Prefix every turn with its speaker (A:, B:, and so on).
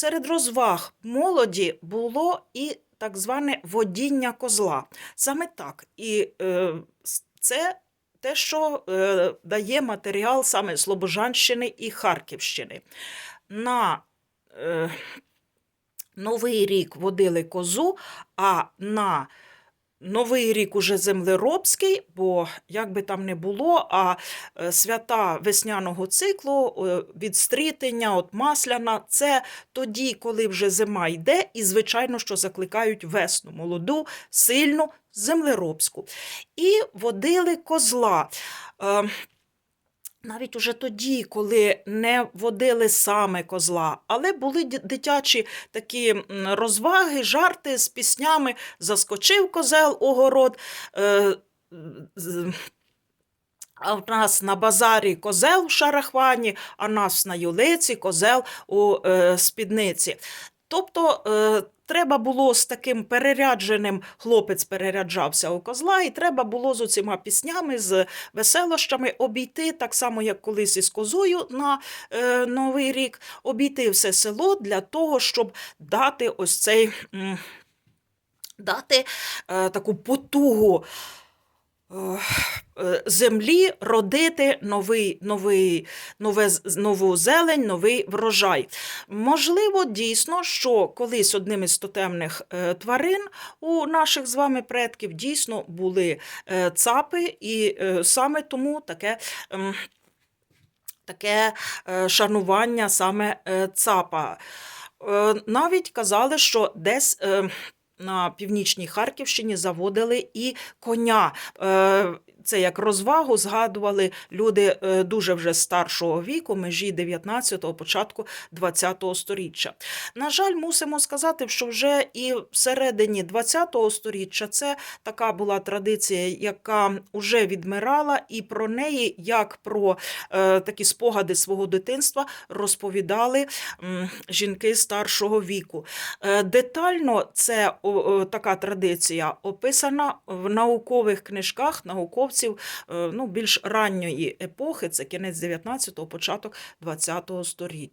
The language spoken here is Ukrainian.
A: серед розваг молоді було і так зване водіння козла. Саме так. І е, це те, що е, дає матеріал саме Слобожанщини і Харківщини. На е, Новий рік водили козу, а на Новий рік уже землеробський, бо як би там не було, а е, свята весняного циклу, е, від стрітення, от масляна, це тоді, коли вже зима йде, і звичайно, що закликають весну, молоду, сильну, землеробську. І водили козла. Навіть уже тоді, коли не водили саме козла, але були дитячі такі розваги, жарти з піснями Заскочив козел у город. Е, а в нас на базарі козел в шарахвані, а нас на юлиці козел у е, спідниці. Тобто е, треба було з таким перерядженим, хлопець переряджався у козла, і треба було з оціма піснями, з веселощами обійти, так само, як колись із козою на е, Новий рік, обійти все село для того, щоб дати ось цей. Дати е, таку потугу землі родити новий, новий, нове, нову зелень, новий врожай. Можливо, дійсно, що колись одним із тотемних е, тварин у наших з вами предків дійсно були е, цапи, і е, саме тому таке. ем, Таке е, шанування саме е, цапа. Е, Навіть казали, що десь е, на північній Харківщині заводили і коня. Це як розвагу згадували люди е, дуже вже старшого віку, межі 19-го, початку 20-го сторіччя. На жаль, мусимо сказати, що вже і всередині 20-го сторіччя це така була традиція, яка вже відмирала, і про неї, як про е, такі спогади свого дитинства, розповідали м, жінки старшого віку. Е, Детально це о, о, така традиція описана в наукових книжках науковців е, ну, більш ранньої епохи, це кінець 19-го, початок 20-го сторіччя.